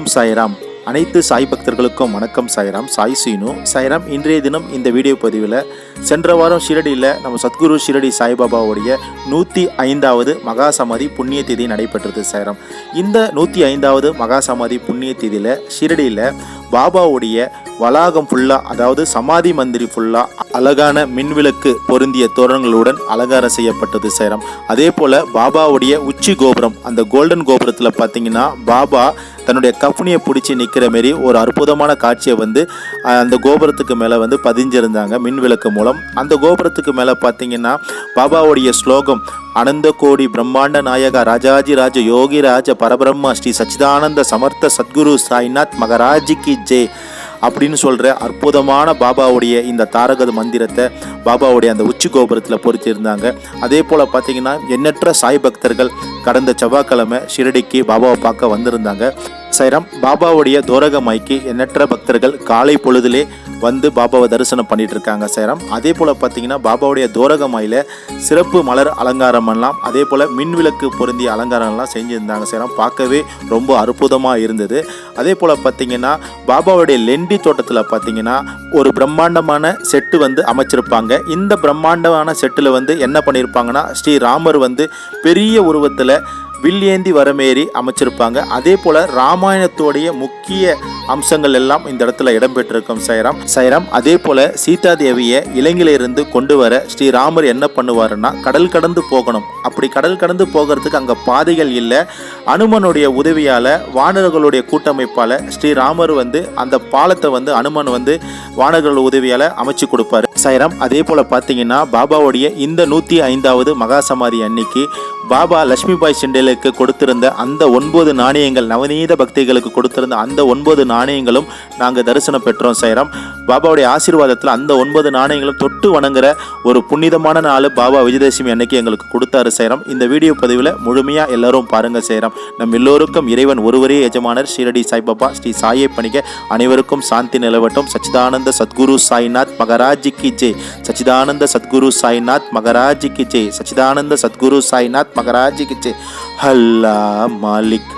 ஓம் சாய்ராம். அனைத்து சாய் பக்தர்களுக்கும் வணக்கம் சாய்ராம். சாய் சீனு. சாய்ராம் இன்றைய தினம் இந்த வீடியோ பதிவில் சென்ற வாரம் ஷிரடியில் நம்ம சத்குரு ஷிரடி சாய்பாபாவுடைய நூற்றி ஐந்தாவது மகா சமாதி புண்ணிய தேதி நடைபெற்றது சேரம் இந்த நூற்றி ஐந்தாவது மகா சமாதி புண்ணிய தேதியில் ஷிரடியில் பாபாவுடைய வளாகம் ஃபுல்லாக அதாவது சமாதி மந்திரி ஃபுல்லாக அழகான மின்விளக்கு பொருந்திய தோரணங்களுடன் அலங்காரம் செய்யப்பட்டது சேரம் அதே போல் பாபாவுடைய உச்சி கோபுரம் அந்த கோல்டன் கோபுரத்தில் பார்த்தீங்கன்னா பாபா தன்னுடைய கஃப்னியை பிடிச்சி நிற்கிற மாரி ஒரு அற்புதமான காட்சியை வந்து அந்த கோபுரத்துக்கு மேலே வந்து பதிஞ்சிருந்தாங்க மின்விளக்கு மூலம். அந்த கோபுரத்துக்கு மேலே பார்த்தீங்கன்னா பாபாவுடைய ஸ்லோகம் அனந்த கோடி பிரம்மாண்ட நாயக ராஜாஜி ராஜ யோகி ராஜ பரபிரம்மா ஸ்ரீ சச்சிதானந்த சமர்த்த சத்குரு சாய்நாத் மகராஜி கி ஜே அப்படின்னு சொல்கிற அற்புதமான பாபாவுடைய இந்த தாரகத மந்திரத்தை பாபாவுடைய அந்த உச்சி கோபுரத்தில் பொறித்திருந்தாங்க அதே போல் பார்த்தீங்கன்னா எண்ணற்ற சாய் பக்தர்கள் கடந்த செவ்வாய்க்கிழமை ஷிரடிக்கு பாபாவை பார்க்க வந்திருந்தாங்க. சைரம் பாபாவுடைய தோரகமாய்க்கு எண்ணற்ற பக்தர்கள் காலை பொழுதிலே வந்து பாபாவை தரிசனம் பண்ணிட்டு இருக்காங்க சைரம். அதே போல் பார்த்தீங்கன்னா பாபாவுடைய தோரகமாயில் சிறப்பு மலர் அலங்காரம் எல்லாம் அதே போல் மின்விளக்கு பொருந்திய அலங்காரம்லாம் செஞ்சுருந்தாங்க சைரம். பார்க்கவே ரொம்ப அற்புதமாக இருந்தது. அதே போல் பார்த்தீங்கன்னா பாபாவுடைய லெண்டி தோட்டத்தில் பார்த்தீங்கன்னா ஒரு பிரம்மாண்டமான செட்டு வந்து அமைச்சிருப்பாங்க. இந்த பிரம்மாண்டமான செட்டில் வந்து என்ன பண்ணியிருப்பாங்கன்னா ஸ்ரீ ராமர் வந்து பெரிய உருவத்தில் வில்லேந்தி வரமேறி அமைச்சிருப்பாங்க. அதே போல் ராமாயணத்தோடைய முக்கிய அம்சங்கள் எல்லாம் இந்த இடத்துல இடம்பெற்றிருக்கும் சைராம். சைராம் அதே போல் சீதா தேவியை இலங்கையிலிருந்து கொண்டு வர ஸ்ரீராமர் என்ன பண்ணுவாருன்னா கடல் கடந்து போகணும். அப்படி கடல் கடந்து போகிறதுக்கு அங்கே பாதைகள் இல்லை. அனுமனுடைய உதவியால் வானர்களுடைய கூட்டமைப்பால் ஸ்ரீராமர் வந்து அந்த பாலத்தை வந்து அனுமன் வந்து வானர்கள் உதவியால் அமைச்சு கொடுப்பாரு. சைராம் அதே போல் பார்த்தீங்கன்னா பாபாவுடைய இந்த நூற்றி ஐந்தாவது மகா சமாதி அன்னைக்கு பாபா லட்சுமிபாய் சிண்டேலுக்கு கொடுத்திருந்த அந்த ஒன்பது நாணயங்கள் நவநீத பக்திகளுக்கு கொடுத்திருந்த அந்த ஒன்பது நாணயங்களும் நாங்கள் தரிசனம் பெற்றோம் செய்கிறோம் பாபாவுடைய ஆசீர்வாதத்தில் அந்த ஒன்பது நாணயங்களும் தொட்டு வணங்குற ஒரு புனிதமான நாள் பாபா விஜயதசமி அன்னைக்கு எங்களுக்கு கொடுத்தாரு செய்கிறோம் இந்த வீடியோ பதிவில் முழுமையாக எல்லாரும் பாருங்கள் சைராம். நம் எல்லோருக்கும் இறைவன் ஒருவரே எஜமானர் ஷீரடி சாய்பாபா ஸ்ரீ சாயை பணிக்க அனைவருக்கும் சாந்தி நிலவட்டும். சச்சிதானந்த சத்குரு சாய்நாத் மகராஜிக்கு ஜெய். சச்சிதானந்த சத்குரு சாய்நாத் மகராஜிக்கு ஜெய். சச்சிதானந்த சத்குரு சாய்நாத் மகராஜி கி ஜெய் ஹல்லா மாலிக்